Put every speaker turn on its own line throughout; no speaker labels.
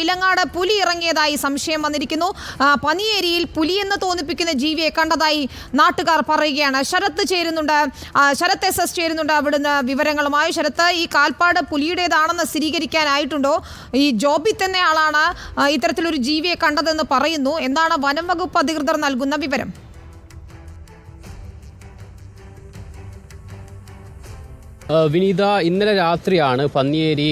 വിലങ്ങാട് പുലി ഇറങ്ങിയതായി സംശയം വന്നിരിക്കുന്നു. പനിയേരിയിൽ പുലിയെന്ന് തോന്നിപ്പിക്കുന്ന ജീവിയെ കണ്ടതായി നാട്ടുകാർ പറയുകയാണ്. ശരത്ത് ചേരുന്നുണ്ട്. ശരത് ശരത്ത് എസ് എസ് ചേരുന്നുണ്ട് അവിടുന്ന് വിവരങ്ങളുമായി. ശരത്ത് ഈ കാൽപ്പാട് പുലിയുടേതാണെന്ന് സ്ഥിരീകരിക്കാനായിട്ടുണ്ടോ? ഈ ജോബി തന്നെ ആളാണ് ഇത്തരത്തിലൊരു ജീവിയെ കണ്ടതെന്ന് പറയുന്നു. എന്താണ് വനം വകുപ്പ് അധികൃതർ നൽകുന്ന വിവരം?
വിനീത ഇന്നലെ രാത്രിയാണ് പന്നിയേരി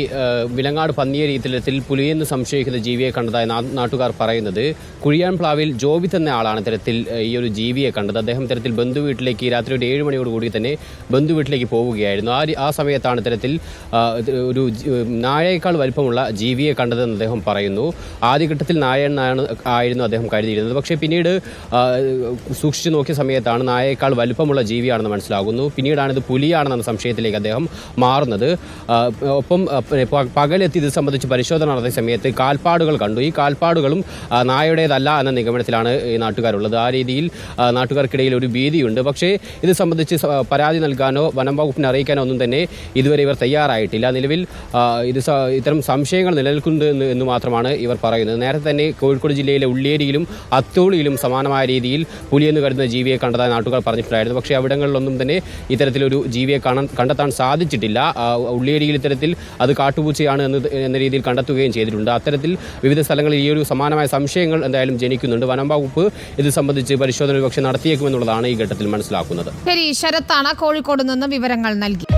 വിലങ്ങാട് പന്നിയേരി ഇത്തരത്തിൽ പുലിയെന്ന് സംശയിക്കുന്ന ജീവിയെ കണ്ടതായി നാട്ടുകാർ പറയുന്നത്. കുഴിയാൻപ്ലാവിൽ ജോബി തന്നെ ആളാണ് ഇത്തരത്തിൽ ഈ ഒരു ജീവിയെ കണ്ടത്. അദ്ദേഹം ഇത്തരത്തിൽ ബന്ധു വീട്ടിലേക്ക് രാത്രി ഒരു ഏഴ് മണിയോട് കൂടി തന്നെ ബന്ധു വീട്ടിലേക്ക് പോവുകയായിരുന്നു. ആ ആ സമയത്താണ് ഇത്തരത്തിൽ ഒരു നായയേക്കാൾ വലിപ്പമുള്ള ജീവിയെ കണ്ടതെന്ന് അദ്ദേഹം പറയുന്നു. ആദ്യഘട്ടത്തിൽ നായനാണ് ആയിരുന്നു അദ്ദേഹം കരുതിയിരുന്നത്. പക്ഷേ പിന്നീട് സൂക്ഷിച്ചു നോക്കിയ സമയത്താണ് നായയേക്കാൾ വലിപ്പമുള്ള ജീവിയാണെന്ന് മനസ്സിലാകുന്നു. പിന്നീടാണിത് ഇത് പുലിയാണെന്ന സംശയത്തിലേക്ക് അദ്ദേഹം മാറുന്നത്. ഒപ്പം പകലെത്തി ഇത് സംബന്ധിച്ച് പരിശോധന നടത്തിയ സമയത്ത് കാൽപ്പാടുകൾ കണ്ടു. ഈ കാൽപ്പാടുകളും നായയുടേതല്ല എന്ന നിഗമനത്തിലാണ് ഈ നാട്ടുകാരുള്ളത്. ആ രീതിയിൽ നാട്ടുകാർക്കിടയിൽ ഒരു ഭീതിയുണ്ട്. പക്ഷേ ഇത് സംബന്ധിച്ച് പരാതി നൽകാനോ വനം വകുപ്പിനെ അറിയിക്കാനോ ഒന്നും തന്നെ ഇതുവരെ ഇവർ തയ്യാറായിട്ടില്ല. നിലവിൽ ഇത് ഇത്തരം സംശയങ്ങൾ നിലനിൽക്കുന്നു എന്ന് മാത്രമാണ് ഇവർ പറയുന്നത്. നേരത്തെ തന്നെ കോഴിക്കോട് ജില്ലയിലെ ഉള്ളിയേരിയിലും അത്തോളിയിലും സമാനമായ രീതിയിൽ പുലിയെന്ന് കരുതുന്ന ജീവിയെ കണ്ടതായി നാട്ടുകാർ പറഞ്ഞിട്ടുണ്ടായിരുന്നു. പക്ഷേ അവിടങ്ങളിലൊന്നും തന്നെ ഇത്തരത്തിലൊരു ജീവിയെ കാണാൻ കണ്ടെത്താൻ സാധിച്ചിട്ടില്ല. ഉള്ളിയേരിയിൽ ഇത്തരത്തിൽ അത് കാട്ടുപൂച്ചയാണ് എന്ന് എന്ന രീതിയിൽ കണ്ടെത്തുകയും ചെയ്തിട്ടുണ്ട്. അത്തരത്തിൽ വിവിധ സ്ഥലങ്ങളിൽ ഈ ഒരു സമാനമായ സംശയങ്ങൾ എന്തായാലും ജനിക്കുന്നുണ്ട്. വനം വകുപ്പ് ഇത് സംബന്ധിച്ച് പരിശോധന പക്ഷേ നടത്തിയേക്കുമെന്നുള്ളതാണ് ഈ ഘട്ടത്തിൽ മനസ്സിലാക്കുന്നത്.
ശരി ശരത്താണ് കോഴിക്കോട് നിന്ന് വിവരങ്ങൾ നൽകി.